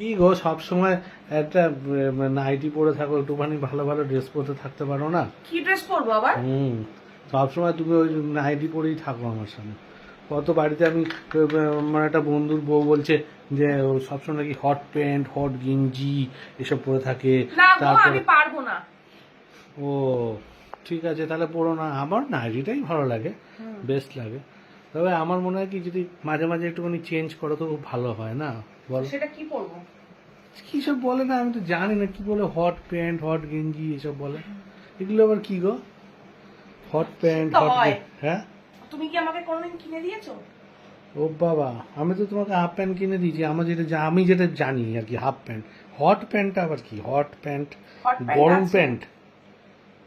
কি গো সবসময় একটা নাইটি পরে থাকো একটুখানি ভালো ভালো ড্রেস পরতে থাকতে পারো না? কি ড্রেস পরবো আবার? হুম সবসময় তুমি ওই নাইটি পরেই থাকো আমার সামনে। কত বাড়িতে আমি আমার একটা বন্ধুর বউ বলছে যে সবসময় নাকি হট প্যান্ট হট গেঞ্জি এসব পরে থাকে। আমি পারব না। ও ঠিক আছে তাহলে পরো না। আমার নাইটিটাই ভালো লাগে। বেস্ট লাগে। তবে আমার মনে হয় কি যদি মাঝে মাঝে একটুখানি চেঞ্জ করো তো খুব ভালো হয় না? বল। সেটা কি পরবো? কি সব বলে না আমি তো জানি না কি বলে হট প্যান্ট হট গেঞ্জি এসব বলে। এগুলো আবার কি গো? হট প্যান্ট হট হয়। তুমি কি আমাকে কোনোদিন কিনে দিয়েছ? ও বাবা আমি তো তোমাকে হাফ প্যান্ট কিনে দিয়েছি আমার যেটা আমি যেটা জানি আর কি হাফ প্যান্ট হট প্যান্টটা আবার কি? হট প্যান্ট গরম প্যান্ট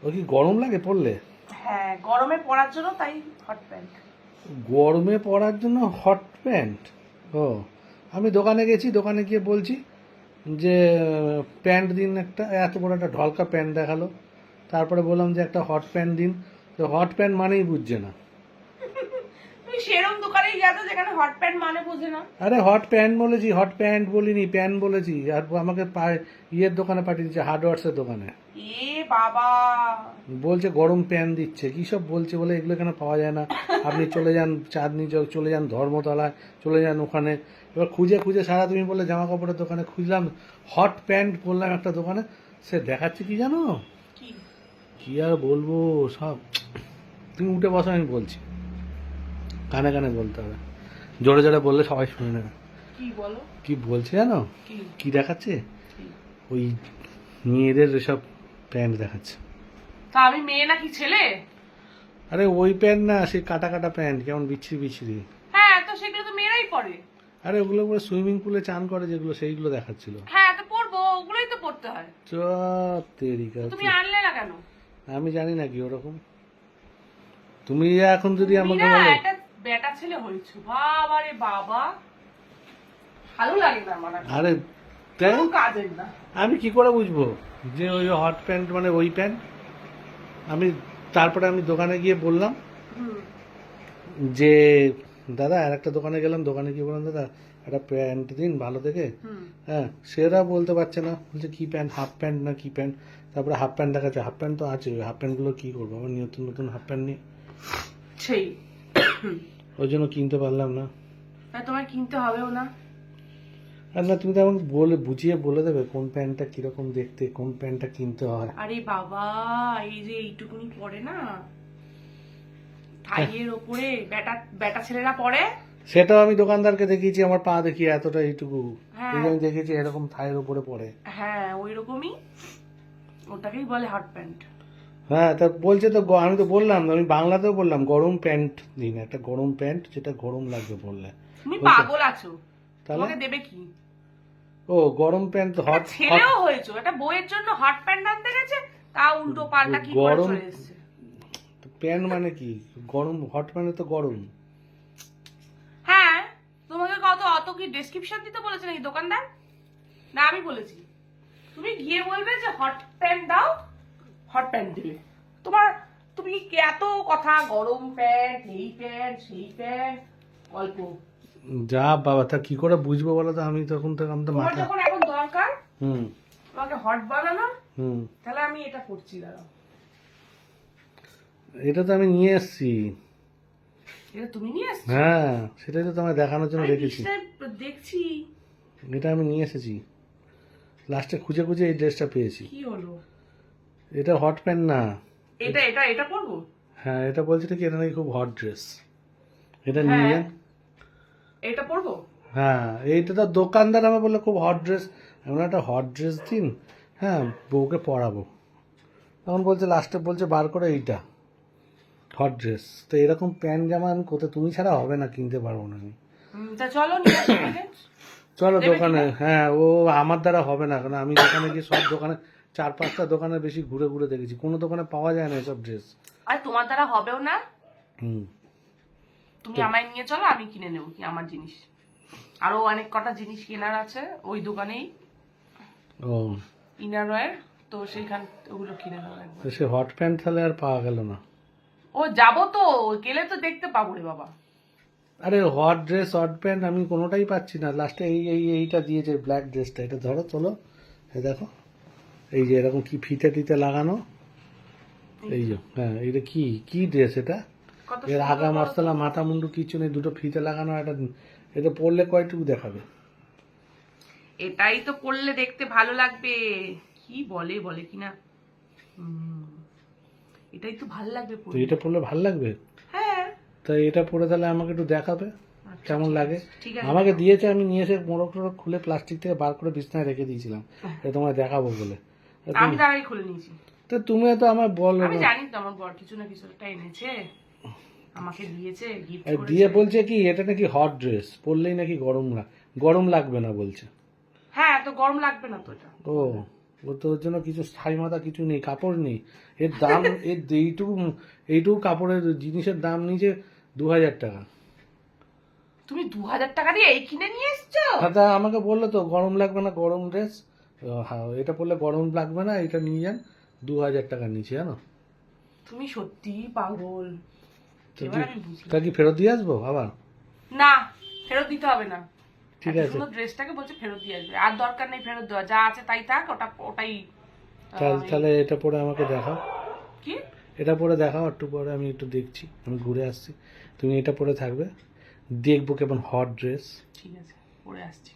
ও কি গরম লাগে পরলে? হ্যাঁ গরমে পরার জন্য তাই হট প্যান্ট গরমে পরার জন্য হট প্যান্ট ও, আমি দোকানে গেছি, দোকানে গিয়ে বলছি যে, প্যান্ট দিন একটা, এত বড় একটা ঢলকা প্যান্ট দেখাল। তারপরে বললাম যে, একটা হট প্যান্ট দিন। তো হট প্যান্ট মানেই বুঝছে না। যেখানে হট প্যান্ট মানে বোঝে না। আরে হট প্যান্ট বলেছি হট প্যান্ট বলিনি প্যান্ট বলেছি। আর আমাকে ইয়ের দোকানে পাঠিয়ে দিচ্ছে হার্ডওয়ার্সের দোকানে। এ বাবা। বলছে গরম প্যান্ট দিচ্ছে। কী সব বলছে বলে? এগুলো এখানে পাওয়া যায় না? আপনি চলে যান চাঁদনি চক চলে যান ধর্মতলায় চলে যান ওখানে। এবার খুঁজে খুঁজে সারা তুমি বললে জামা কাপড়ের দোকানে খুঁজলাম হট প্যান্ট বললাম একটা দোকানে সে দেখাচ্ছে কি জানো? কি আর বলব সব। তুমি উঠে বসো আমি বলছি। কানে কানে বলতে হবে। জোরে জোরে বললে সবাই শুনে নেবে। কি বলছে জানো? কি? দেখাচ্ছে? ওই মেয়েদের সব প্যান্ট দেখাচ্ছে। তা আমি মেয়ে নাকি ছেলে? আরে ওই প্যান্ট না সে কাটা কাটা প্যান্ট কেমন বিচ্ছিরি বিচ্ছিরি। হ্যাঁ তো সেগুলো তো মেয়েরাই পরে। আরে ওগুলো পুরো সুইমিং পুলে চান করে যেগুলো সেইগুলো দেখাচ্ছিল। হ্যাঁ তো পরবো ওগুলোই তো পরতে হয়। চপ তেরিকা তুমি আনলে না কেন? আমি জানি না কি ওরকম। তুমি এখন যদি আমাকে বলো। বেটা ছেলে হয়েছো। বাবা রে বাবা। ভালো লাগে না আমার আরে তাই? কাজের না। আমি কি করে বুঝব যে ওই হট প্যান্ট মানে ওই প্যান্ট আমি তারপরে আমি দোকানে গিয়ে বললাম যে দাদা আর একটা দোকানে গেলাম। দোকানে গিয়ে বললাম দাদা একটা প্যান্ট দিন ভালো দেখে। হ্যাঁ সেরা বলতে পারছে না। বলছে কি প্যান্ট হাফ প্যান্ট না কি প্যান্ট তারপরে হাফ প্যান্ট দেখাচ্ছে। হাফ প্যান্ট তো আছে হাফ প্যান্টগুলো কি করব? আবার নতুন নতুন হাফ প্যান্ট নিয়ে। সেই। ওই জন্য কিনতে পারলাম না। তোমার কিনতে হবেও না। আর না তুমি তো আমাকে বলে বুঝিয়ে বলে দেবে কোন প্যান্টটা কীরকম দেখতে কোন প্যান্টটা কিনতে হয়। আরে বাবা এই যে এইটুকুনি পরে না? থাইয়ের ওপরে বেটা বেটা ছেলেরা পরে? সেটাও আমি দোকানদারকে দেখিয়েছি আমার পা দেখিয়ে এতটা এইটুকু। হ্যাঁ। এই আমি দেখেছি এরকম থাইয়ের উপরে পড়ে হ্যাঁ ওই রকমই ওটাকেই বলে হট প্যান্ট হ্যাঁ তা বলছে তো আমি তো বললাম আমি বাংলাতেও বললাম গরম প্যান্ট দিন একটা গরম প্যান্ট যেটা গরম লাগবে বললে। তুমি পাগল আছো। তাহলে? দেবে কি? ও গরম প্যান্ট হট হট ছেলেও হয়েছো একটা বইয়ের জন্য হট প্যান্ট আনতে গেছে তা উল্টো পাল্টা কি করে গরম- চলে এসেছে? প্যান্ট মানে কি? গরম হট মানে তো গরম। হ্যাঁ তোমাকে কত অত কি ডেসক্রিপশন দিতে বলেছে নাকি দোকানদার? না আমি বলেছি। তুমি গিয়ে বলবে যে হট প্যান্ট দাও হট প্যান্ট দিবে তোমার তুমি এত কথা গরম প্যান্ট এই প্যান্ট সেই প্যান্ট অল্প যা বাবা তা কি করে বুঝব বলো তো? আমি তখন তো আমি তো মাথা যখন এখন দরকার হুম। তোমাকে হট বানানো হুম। তাহলে আমি এটা করছি দাঁড়াও। এটা তো আমি নিয়ে এসেছি। এটা তুমি নিয়ে এসছো? হ্যাঁ সেটাই তো তোমায় দেখানোর জন্য রেখেছি দেখছি। এটা আমি নিয়ে এসেছি। লাস্টে খুঁজে খুঁজে এই ড্রেসটা পেয়েছি। কি হলো? এটা হট প্যান্ট না। এটা এটা এটা পরবো? হ্যাঁ এটা বলছে কি এটা নাকি খুব হট ড্রেস এটা হ্যাঁ। নিয়ে। এটা পরবো? হ্যাঁ এইটা তো দোকানদার আমার বলল খুব হট ড্রেস এমন একটা হট ড্রেস দিন। হ্যাঁ বউকে পরাবো। তখন বলছে লাস্টে বলছে বার করে এইটা হট ড্রেস তো এরকম প্যান্ট জামা আমি কোথায় তুমি ছাড়া হবে না কিনতে পারব না আমি। চলো। চলো দোকানে হ্যাঁ ও আমার দ্বারা হবে না কারণ আমি দোকানে গিয়ে সব দোকানে চার পাঁচটা দোকানে বেশি ঘুরে ঘুরে দেখেছি। কোনো দোকানে পাওয়া যায় না এসব ড্রেস আর তোমার দ্বারা হবেও না। হুম। তুমি আমায় নিয়ে চলো আমি কিনে নেব কি আমার জিনিস। আরও অনেক কটা জিনিস কেনার আছে ওই দোকানেই। ও। ইনারওয়্যার তো সেইখান ওগুলো কিনে নেব একবার। সে হট প্যান্ট তাহলে আর পাওয়া গেল না। ও যাব তো গেলে তো দেখতে পাবো রে বাবা। আরে হট ড্রেস হট প্যান্ট আমি কোনোটাই পাচ্ছি না। লাস্টে এই এই এইটা দিয়েছে ব্ল্যাক ড্রেসটা এটা ধরো চলো দেখো। এই যে এরকম কি ফিতে টিতে লাগানো? এই যে। হ্যাঁ এটা কি কি ড্রেস এটা? এর আগা বলো মাথা মুন্ডু কিছু নেই দুটো ফিতে লাগানো একটা এটা পরলে কয়টুকু দেখাবে? এটাই তো পড়লে দেখতে ভালো লাগবে। কি বলে বলে কিনা? এটাই তো ভালো লাগবে তো এটা পরলে ভালো লাগবে? হ্যাঁ। তাই এটা পরে তাহলে আমাকে একটু দেখাবে আচ্ছা, কেমন লাগে? ঠিক আছে। আমাকে দিয়েছে আমি নিয়ে এসে মোড়ক টোড়ক খুলে প্লাস্টিক থেকে বার করে বিছনায় রেখে দিয়েছিলাম। এটা তোমায় দেখাবো বলে। তা আমি তার আগে খুলে নিয়েছি। তো তুমি তো আমার বলো আমি জানি তো আমার বর কিছু না কিছু একটা এনেছে। আমাকে দিয়েছে গিফট দিয়ে বলছে কি এটা নাকি হট ড্রেস পরলেই নাকি গরম লাগ গরম লাগবে না বলছে। হ্যাঁ তো গরম লাগবে না তো এটা। ও ও তো ওর জন্য কিছু ছাই মাথা কিছু নেই কাপড় নেই। এর দাম এর এইটুকু এইটুকু কাপড়ের জিনিসের দাম নিচে দু হাজার টাকা। তুমি দু হাজার টাকা দিয়ে এই কিনে নিয়ে এসছো? দাদা আমাকে বলল তো গরম লাগবে না গরম ড্রেস হ্যাঁ এটা পরলে গরম লাগবে না এটা নিয়ে যান দু হাজার টাকা নিচে জানো? তুমি সত্যি পাগল। তো কি- ফেরত দিয়ে আসব আবার? না ফেরত দিতে হবে না। ঠিক আছে। ড্রেসটাকে বলছে ফেরত দিয়ে আসবে। আর দরকার নেই ফেরত দেওয়া যা আছে তাই থাক ওটা ওটাই তাহলে তাহলে এটা পরে আমাকে দেখাও। কি? এটা পরে দেখাও একটু পরে আমি একটু দেখছি আমি ঘুরে আসছি। তুমি এটা পরে থাকবে দেখব কেমন হট ড্রেস ঠিক আছে পরে আসছি।